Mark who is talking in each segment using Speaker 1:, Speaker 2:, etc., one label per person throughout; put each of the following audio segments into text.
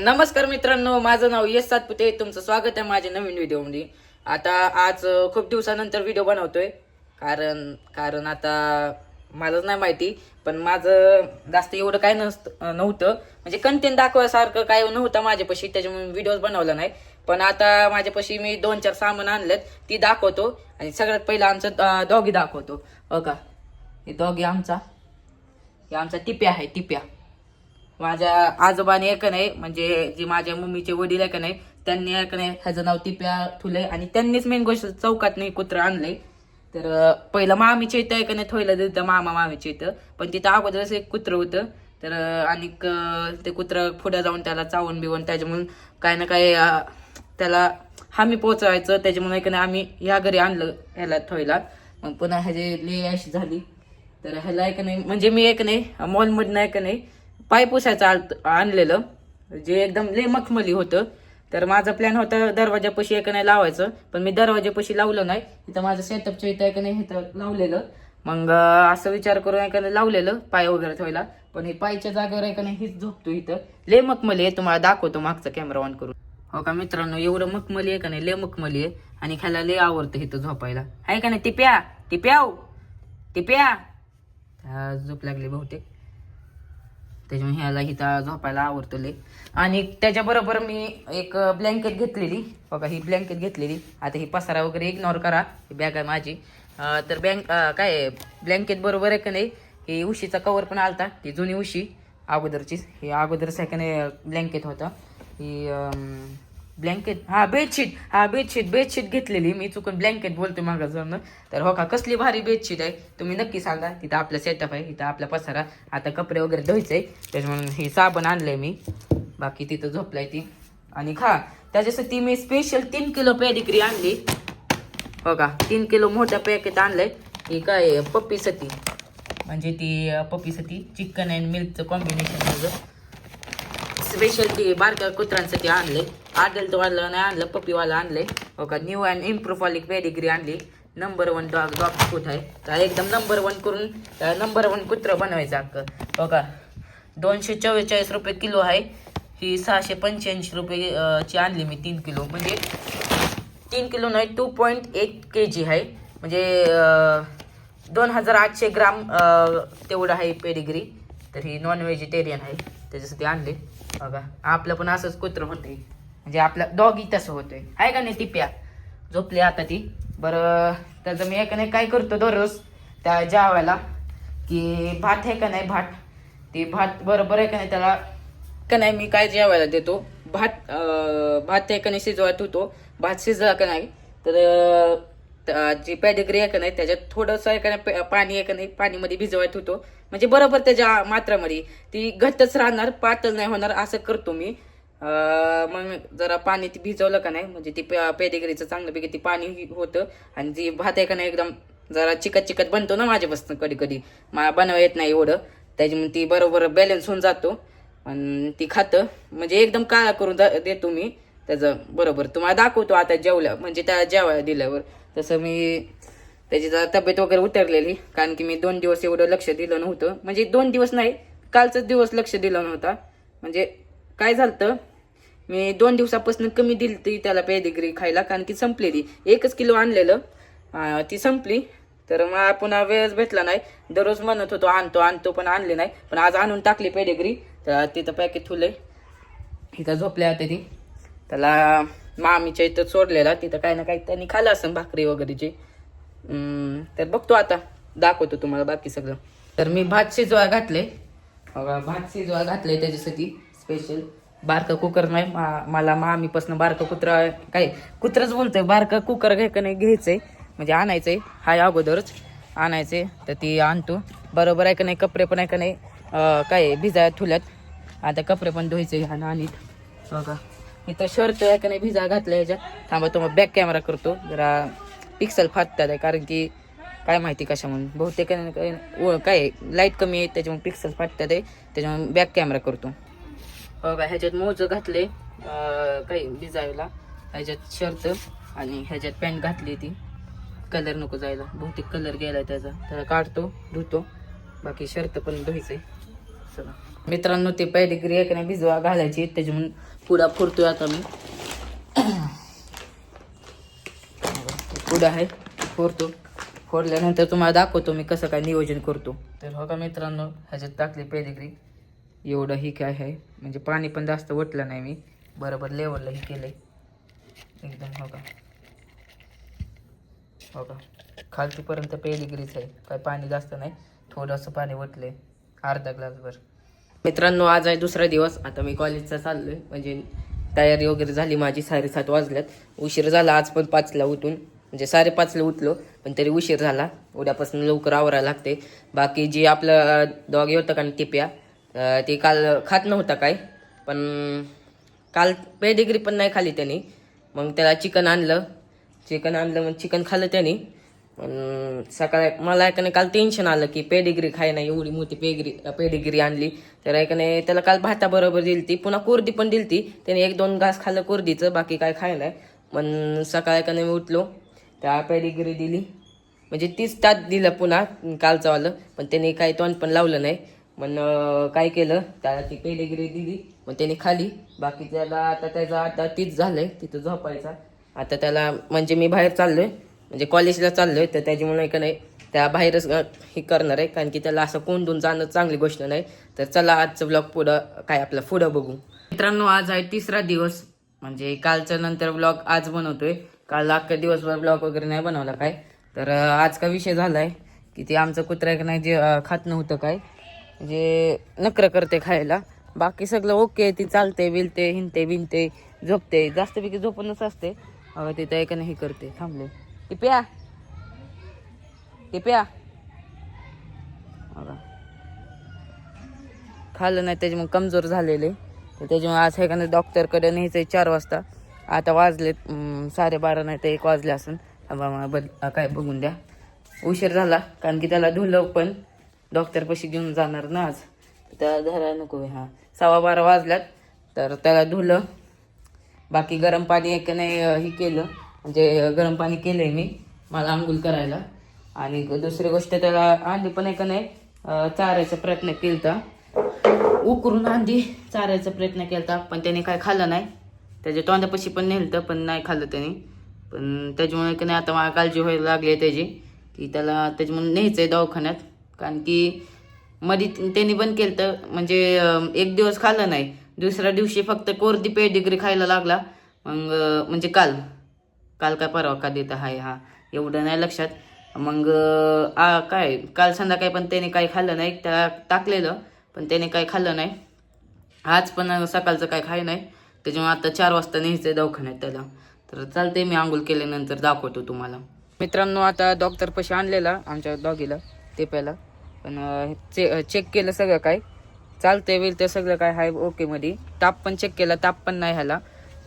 Speaker 1: नमस्कार मित्रांनो माझं नाव यश सातपुते. तुमचं स्वागत आहे माझ्या नवीन व्हिडिओमध्ये. आता आज खूप दिवसानंतर व्हिडिओ बनवतोय. कारण कारण आता मलाच नाही माहिती पण माझं जास्त एवढं काय नसतं नव्हतं. म्हणजे कंटेंट दाखवायसारखं काय नव्हतं माझ्यापाशी त्याच्यामुळे व्हिडिओज बनवला नाही. पण आता माझ्यापाशी मी दोन चार सामान आणलेत ती दाखवतो. आणि सगळ्यात पहिलं आमचं डॉगी दाखवतो. हो हे डॉगी आमचा हे आमचा टिप्या आहे टिप्या. माझ्या आजोबाने एक नाही म्हणजे जे माझ्या मम्मीचे वडील एक नाही त्यांनी एक नाही ह्याचं नाव तिप्या ठुलंय आणि त्यांनीच मेन गोष्ट चौकात नाही कुत्रं आणलंय तर पहिलं मामीच्या इथं एक नाही थोयला दिलं मामा मामीच्या इथं पण तिथं अगोदरच एक कुत्रं होतं. तर आणि ते कुत्रं पुढे जाऊन त्याला चावून बिवून त्याच्यामुळे काय ना काय त्याला हमी पोचवायचं त्याच्यामुळे एक नाही आम्ही या घरी आणलं ह्याला थोयला. मग पुन्हा ह्याची ले अशी झाली. तर ह्याला एक नाही म्हणजे मी एक नाही मॉलमधनं एक नाही पाय पुसायचं आणलेलं. जे एकदम ले मखमली होतं. तर माझा प्लॅन होता दरवाजापाशी एक नाही लावायचं. पण मी दरवाजापाशी लावलं नाही. इथं माझं सेटअपच्या इथं एक नाही इथं लावलेलं. मग असं विचार करून एक लावलेलं पाय वगैरे ठेवायला. पण हे पायच्या जागेवर एक नाही हीच झोपतो इथं. ले मखमली आहे तुम्हाला दाखवतो मागचा कॅमेरा ऑन करून. हो का मित्रांनो एवढं मखमली आहे का नाही ले मखमली आहे. आणि खायला ले आवडतं इथं झोपायला. आहे का नाही टिप्या? टिप्याव? टिप्या? झोप लागली बहुतेक. त्याच्यामुळे ह्याला हिता झोपायला आवडतले आणि त्याच्याबरोबर मी एक ब्लँकेट घेतलेली. बघा ही ब्लँकेट घेतलेली. आता ही पसारा वगैरे इग्नोर करा. ही बॅग आहे माझी. तर बँक काय ब्लँकेट बरोबर आहे का नाही? ही उशीचा कवर पण आलता. ती जुनी उशी. अगोदरचीच. ही अगोदर सेकंड ब्लँकेट होतं. ही ब्लँकेट हा बेडशीट हा बेडशीट बेडशीट घेतलेली. मी चुकून ब्लँकेट बोलतो मागं जाऊन तर हो का कसली भारी बेडशीट आहे. तुम्ही नक्की सांगा. तिथं आपलं सेटअप आहे. तिथं आपला पसारा. आता कपडे वगैरे धुवायचे त्याच्यामुळे हे साबण आणलंय मी. बाकी तिथं झोपलाय ती. आणि खा त्याच्यासाठी मी स्पेशल तीन किलो पॅडिक्री आणली. हो का तीन किलो मोठ्या पॅकेट आणलंय. ही काय पप्पीसाठी म्हणजे ती पप्पीसाठी चिकन अँड मिल्कचं कॉम्बिनेशन माझं स्पेशल ती बारक्या कुत्र्यांसाठी आणले आडल वाला नाही आणलं पप्पीवाला आणले. हो का? न्यू अँड इम्प्रोफॉलिक पेडिग्री आणली. Number one dog dog food आहे. तर एकदम नंबर वन करून नंबर वन कुत्र बनवायचं अख्खं. हो का? दोनशे चव्वेचाळीस रुपये किलो आहे. ही सहाशे पंच्याऐंशी रुपये ची आणली मी तीन किलो. म्हणजे तीन किलो नाही two point eight K G आहे. म्हणजे दोन हजार आठशे ग्राम तेवढं आहे पेडिग्री तर ही नॉन व्हेजिटेरियन आहे. त्याच्यासाठी आणले. बघा हो आपलं पण असंच कुत्र म्हणते म्हणजे आपलं डॉगी तसं होतोय. आहे का नाही टिप्या? झोपली आता ती. बरं त्याचं मी एक नाही काय करतो दररोज त्या जेवायला की भात आहे का नाही भात? ते भात बरोबर आहे का नाही त्याला? का नाही मी काय जेवायला देतो? भात भात आहे का नाही शिजवायला ठेवतो. भात शिजला का नाही तर जी पॅडिग्री आहे का नाही त्याच्यात थोडंसं आहे का नाही प- पाणी आहे का नाही पाणीमध्ये भिजवायला ठेवतो. म्हणजे बरोबर त्याच्या मात्रामध्ये. ती घट्टच राहणार पातळ नाही होणार असं करतो मी. मग जरा पाणी ती भिजवलं का नाही म्हणजे ती पेडिग्रीचं चांगल्यापैकी ती पाणी होतं. आणि जी भात आहे का नाही एकदम जरा चिकट चिकट बनतो ना माझ्यापासून कधी कधी मला बनवा येत नाही एवढं. त्याच्यामुळे ती बरोबर बॅलन्स होऊन जातो. आणि ती खातं. म्हणजे एकदम काळा करून दा- देतो मी. त्याचं बरोबर. तुम्हाला दाखवतो आता जेवल्या म्हणजे त्या जेवायला दिल्यावर. तसं मी त्याची जरा तब्येत वगैरे उतरलेली. कारण की मी दोन दिवस एवढं लक्ष दिलं नव्हतं. म्हणजे दोन दिवस नाही कालचाच दिवस लक्ष दिलं नव्हता. म्हणजे काय झालं मी दोन दिवसापासून कमी दिली ती त्याला पेदिग्री खायला कारण की संपलेली एकच किलो आणलेलं. ती संपली. तर मला पुन्हा वेळच भेटला नाही. दररोज म्हणत होतो आणतो आणतो पण आणले नाही. पण आज आणून टाकली पेडेग्री तर तिथं पॅकेट ठुलंय इथं झोपल्या होत्या ती. त्याला मामीच्या इथं सोडलेला तिथं काही ना काही त्यांनी खाल्लं असं भाकरी वगैरेची तर बघतो आता. दाखवतो तुम्हाला बाकी सगळं. तर मी भात शिजवा घातले भात शिजवा घातले त्याच्यासाठी. स्पेशल बारकं कुकर नाही मा- मला मामीपासून बारका कुत्रा काय कुत्रच बोलतोय. बारका कुकर घ्याय का नाही घ्यायचंय. म्हणजे आणायचंय हाय अगोदरच आणायचे तर ती आणतो. बरोबर आहे का नाही कपडे पण आहे का नाही काय भिजा ठुल्यात. आता कपडे पण धुवायचे आणि आणीत. बघा. इथं शर्ट आहे का नाही भिजा घातला ह्याच्यात. थांबा तो मग बॅक कॅमेरा करतो. जरा पिक्सल फाटतात आहे कारण की काय माहिती कशा म्हणून बहुतेक काय काय लाइट कमी आहे त्याच्यामुळे पिक्सल फाटतात आहे. त्याच्यामुळे बॅक कॅमेरा करतो. बघा ह्याच्यात मोजं घातले काही भिजायला ह्याच्यात शर्ट आणि ह्याच्यात पॅन्ट घातली ती. कलर नको जायला. बहुतेक कलर गेलाय त्याचा. त्याला काढतो धुतो. बाकी शर्ट पण धुवायचंय चला. मित्रांनो ते पेडिग्री एक नाही भिजवा घालायची. त्याच्यामुळे पुडा फुरतोय आता मी. पुढं आहे. फोडतो. फोडल्यानंतर तुम्हाला दाखवतो मी कसं काय नियोजन करतो. तर हो का मित्रांनो ह्याच्यात टाकली पेडिग्री एवढं ही काय आहे? म्हणजे पाणी पण जास्त वटलं नाही मी. बरोबर लेवलला ही केलं एकदम हो का? हो का? खालतीपर्यंत पेडिग्रीच आहे. काय पाणी जास्त नाही. थोडंसं पाणी वतलंय अर्धा ग्लासभर मित्रांनो आज आहे दुसरा दिवस. आता मी कॉलेजचा चाललोय. म्हणजे तयारी वगैरे झाली माझी. साडेसात वाजल्यात. उशीर झाला. आज पण पाचला उठून. म्हणजे साडेपाचला उठलो पण तरी उशीर झाला. उद्यापासून लवकर आवरायला लागते. बाकी जे आपलं डॉगी होतं का टिप्या ते काल खात नव्हता काय पण काल पेडिग्री पण नाही खाली त्याने. मग त्याला चिकन आणलं. चिकन आणलं मग चिकन खाल्लं त्याने. पण सकाळी मला एकाने काल टेन्शन आलं की पेडिग्री खाय नाही एवढी मोठी पेगिरी पेडिग्री आणली. तर एकाने त्याला काल भाताबरोबर दिली ती पुन्हा कोरडी पण दिली ती त्याने एक दोन घास खाल्लं कोरडीचं बाकी काय खाय नाही. पण सकाळी एकाने मी उठलो त्या पेडिग्री दिली. म्हणजे तीच तात दिलं पुन्हा कालचं आलं पण त्याने काही तोंड पण लावलं नाही. मग काय केलं? त्याला ती पेडिग्री दिली. मग त्याने खाली. बाकी त्याला आता त्याचा आता तीच झालंय. तिथं झोपायचा. आता त्याला म्हणजे मी बाहेर चाललोय. म्हणजे कॉलेजला चाललोय. तर त्याच्यामुळे का नाही त्या बाहेरच हे करणार आहे. कारण की त्याला असं कोंडून जाणं चांगली गोष्ट नाही. तर चला आजचं ब्लॉग पुढं काय आपलं पुढं बघू. मित्रांनो आज आहे तिसरा दिवस. म्हणजे कालच्या नंतर ब्लॉग आज बनवतोय. काल अख्खा दिवसभर ब्लॉग वगैरे नाही बनवला काय. तर आज का विषय झालाय की ते आमचं कुत्रा नाही जे खात नव्हतं काय. जे नकर करते खायला. बाकी सगळं ओके ती चालते बिलते हिंडते विणते झोपते. जास्तपैकी झोपूनच असते. अगं तिथं एक नाही करते. थांबले. ती प्या ती प्या अगं. खाल्लं नाही त्याच्यामुळे कमजोर झालेले. तर त्याच्यामुळे आज हे का नाही डॉक्टरकडे न्यायचं आहे चार वाजता. आता वाजले साडेबारा नाही तर एक वाजले असून. बघ काय बघून द्या. उशीर झाला कारण की त्याला धुलं पण डॉक्टरपाशी घेऊन जाणार ना आज. त्याला धरायला नको हा. सव्वा बारा वाजल्यात तर त्याला धुलं. बाकी गरम पाणी एक नाही हे केलं. म्हणजे गरम पाणी केलं आहे मी मला आंघोळ करायला. आणि दुसरी गोष्ट त्याला अंडी पण एक नाही चारायचा प्रयत्न केलता. उकरून अंडी चारायचा प्रयत्न केलता पण त्याने काय खाल्लं नाही. त्याच्या तोंडापाशी पण नेलतं पण नाही खाल्लं त्याने. पण त्याच्यामुळे की नाही आता मला काळजी व्हायला लागली आहे त्याची. की त्याला त्याच्यामुळे न्यायचं आहे दवाखान्यात. कारण की मध्ये त्यांनी बंद केलं तर म्हणजे एक दिवस खाल्लं नाही. दुसऱ्या दिवशी फक्त कोरदी पेडिग्री खायला लागला. मग म्हणजे काल. काल काय परवा का देत आहे हा? एवढं नाही लक्षात. मग आ काय काल संध्याकाळी पण त्याने काही खाल्लं नाही. त्या टाकलेलं पण त्याने काही खाल्लं नाही. आज पण सकाळचं काय खाय नाही. त्याच्यामुळे आता चार वाजता न्यायचं दवाखान्यात त्याला. तर चालते मी आंघोळ केल्यानंतर दाखवतो तुम्हाला. मित्रांनो आता डॉक्टर पशी आणलेला आमच्या डॉगीला ते प्याला पण चे चेक केलं सगळं काय. चालतंय वेल ते सगळं काय आहे ओके मध्ये ताप पण चेक केला ताप पण नाही ह्याला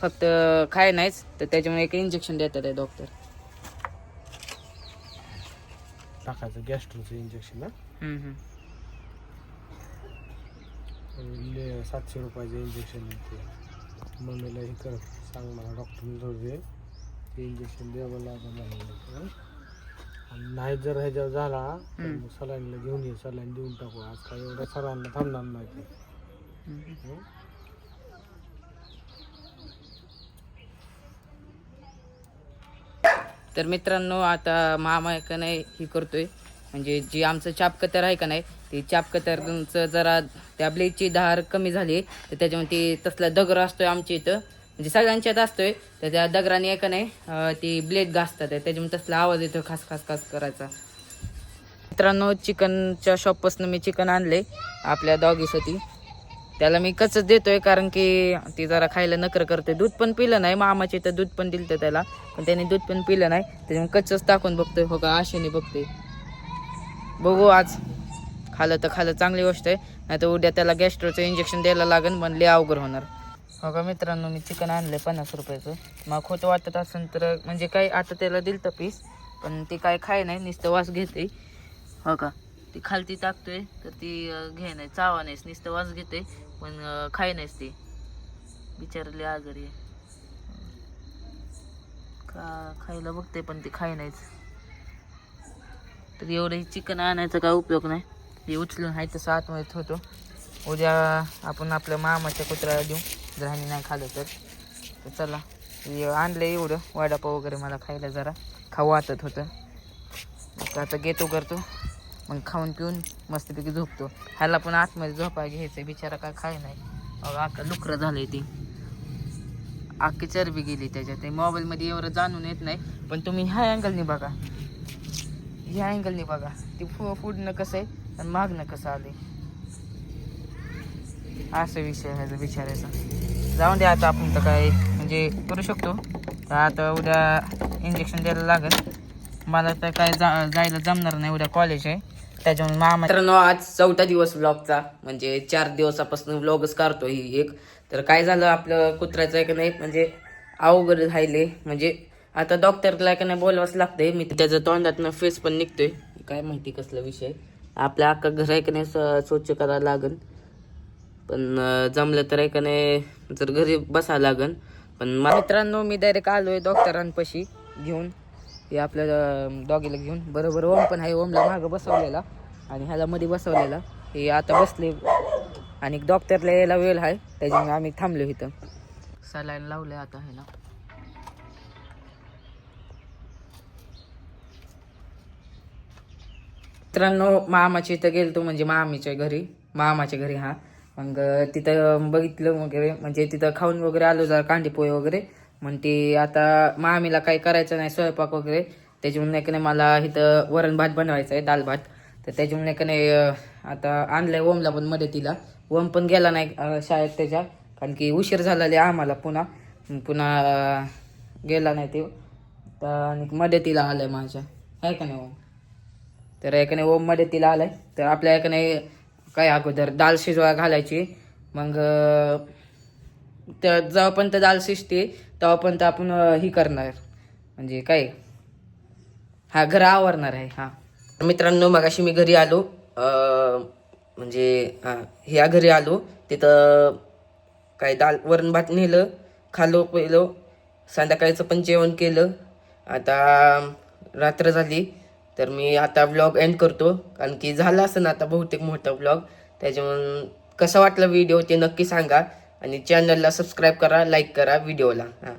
Speaker 1: फक्त खाय नाहीच तर त्याच्यामुळे एक इंजेक्शन देतात आहे डॉक्टर
Speaker 2: टाकायचं गॅस्ट्रोचं इंजेक्शन ना? सातशे रुपयाचं इंजेक्शन ते मम्मीला हे कर सांग मला डॉक्टरने जोडले ते इंजेक्शन द्यावं लागलं आणि नाही जर ह्याच्यावर झाला तर. मग सलाईनला घेऊन ये सलाईन देऊन टाकू आज काय एवढ्या सरांना थांबणार नाही ते
Speaker 1: हम्म.
Speaker 2: हं?
Speaker 1: तर मित्रांनो आता मामा का नाही हे करतोय म्हणजे जी आमचं चापकतर आहे का नाही ती चापकतरचं जरा त्या ब्लेडची धार कमी झाली तर त्याच्यामुळे ती तसला दगड असतोय आमच्या इथं म्हणजे सगळ्यांच्यात असतोय तर त्या दगराने एक नाही ती ब्लेड घासतात त्याच्यामुळे तसला आवाज येतो खास खास खास करायचा. मित्रांनो चिकनच्या शॉपपासून मी चिकन आणले आपल्या डॉगीसाठी त्याला मी कचच देतोय कारण की ती जरा खायला नकर करते. दूध पण पिलं नाही मामाचे तर दूध पण दिलं त्याला पण त्याने दूध पण पिलं नाही. त्याच्यामुळे कचच टाकून बघतोय हो का आशेने बघते बघू आज. खाल्लं तर खाल्लं चांगली गोष्ट आहे. नाही तर उद्या त्याला गॅस्ट्रोचं इंजेक्शन द्यायला लागेल म्हणले लय अवघड होणार. हो का मित्रांनो मी चिकन आणलं आहे पन्नास रुपयाचं. मग खोटं वाटत असेल तर म्हणजे काय आता त्याला दिलं तर पीस पण ती काय खाय नाही नुसतं वास घेते. हो का? ती खालती टाकतोय तर ती घे नाही चावा नाहीस नुसतं वास घेते पण खाय नाहीस ती. बिचारली आजारी आहे. का खायला बघते पण ती खाय नाहीच. तर एवढं चिकन आणायचा काय उपयोग नाही. हे उचलून आहे तसं आतमध्ये होतो उद्या आपण आपल्या मामाच्या कुत्र्याला देऊ. ह्याने नाही खाल्लं तर. चला आणलं एवढं वडापाव वगैरे मला खायला जरा. खाऊ वाटत होतं. मग आता गेतो करतो. मग खाऊन पिऊन मस्तपैकी झोपतो. ह्याला पण आतमध्ये झोपा घ्यायचं बिचारा काय खाय नाही. अहो आका लुकरं झालंय ती. आखी चरबी गेली त्याच्यात. ते मोबाईलमध्ये एवढं जाणून येत नाही पण तुम्ही ह्या अँगलनी बघा. ह्या अँगलनी बघा. ती फु फुडणं कसं आहे आणि मागणं कसं आले असं विषय आहे बिचारायचा जाऊन द्या आता आपण तर काय म्हणजे करू शकतो. तर आता उद्या इंजेक्शन द्यायला लागेल. मला तर काय जा जायला जमणार नाही उद्या कॉलेज आहे. त्याच्यामुळे मामा मित्रांनो आज चौथा दिवस ब्लॉगचा म्हणजे चार दिवसापासून ब्लॉगच काढतो ही एक. तर काय झालं आपलं कुत्र्याचं आहे का नाही म्हणजे अवघड राहिले म्हणजे आता डॉक्टरला का नाही बोलावंच लागतंय. मी त्याचं तोंडातनं फेस पण निघतोय. काय माहिती कसला विषय. आपल्या अख्खा घर आहे का नाही स्वच्छ करायला लागेल. पण जमलं तर एक का नाही जर घरी बसायला लागन. पण मा- मित्रांनो मी डायरेक्ट आलोय डॉक्टरांपाशी घेऊन. हे आपल्या डॉगीला घेऊन. बरोबर ओम पण आहे ओमला मागं बसवलेला आणि ह्याला मध्ये बसवलेला. हे आता बसले आणि डॉक्टरला यायला वेळ आहे त्याच्यामुळे आम्ही थांबलो इथं. सलाईन लावलं आता ह्याला. मित्रांनो मामाच्या इथं गेलतो म्हणजे मामीच्या घरी. मामाच्या घरी हा. मग तिथं बघितलं वगैरे म्हणजे तिथं खाऊन वगैरे आलो जरा कांदेपोहे वगैरे. मग ते आता मामीला काही करायचं नाही स्वयंपाक वगैरे. त्याच्यामुळे नाही नाही मला इथं वरण भात बनवायचा आहे दाल भात. तर त्याच्यामुळे नाही का नाही आता आता आणलंय ओमला पण मदतीला. ओम पण गेला नाही शाळेत त्याच्या. कारण की उशीर झालेला आम्हाला पुन्हा. पुन्हा गेला नाही ते. तर आणि मदतीला आलाय माझ्या. आहे का नाही ओम? तर एकाने ओममध्ये तिला आहे तर आपल्या एकाने काय अगोदर. दाल शिजवा घालायची. मग तर त्या दाल शिजते तेव्हापर्यंत आपण ही करणार. म्हणजे काय? हा घर आवरणार आहे. हा. मित्रांनो मगाशी मी घरी आलो. म्हणजे ह्या घरी आलो. तिथं काय दाल वरण भात नेलं खालो पिलो. संध्याकाळचं पण जेवण केलं. आता रात्र झाली. तर मी आता ब्लॉग एंड करतो. कारण की झाला असं ना आता बहुतेक मोठा ब्लॉग त्याच्यामुळं कसा वाटला व्हिडिओ ते नक्की सांगा. आणि चॅनलला सबस्क्राईब करा लाईक करा व्हिडिओला हां.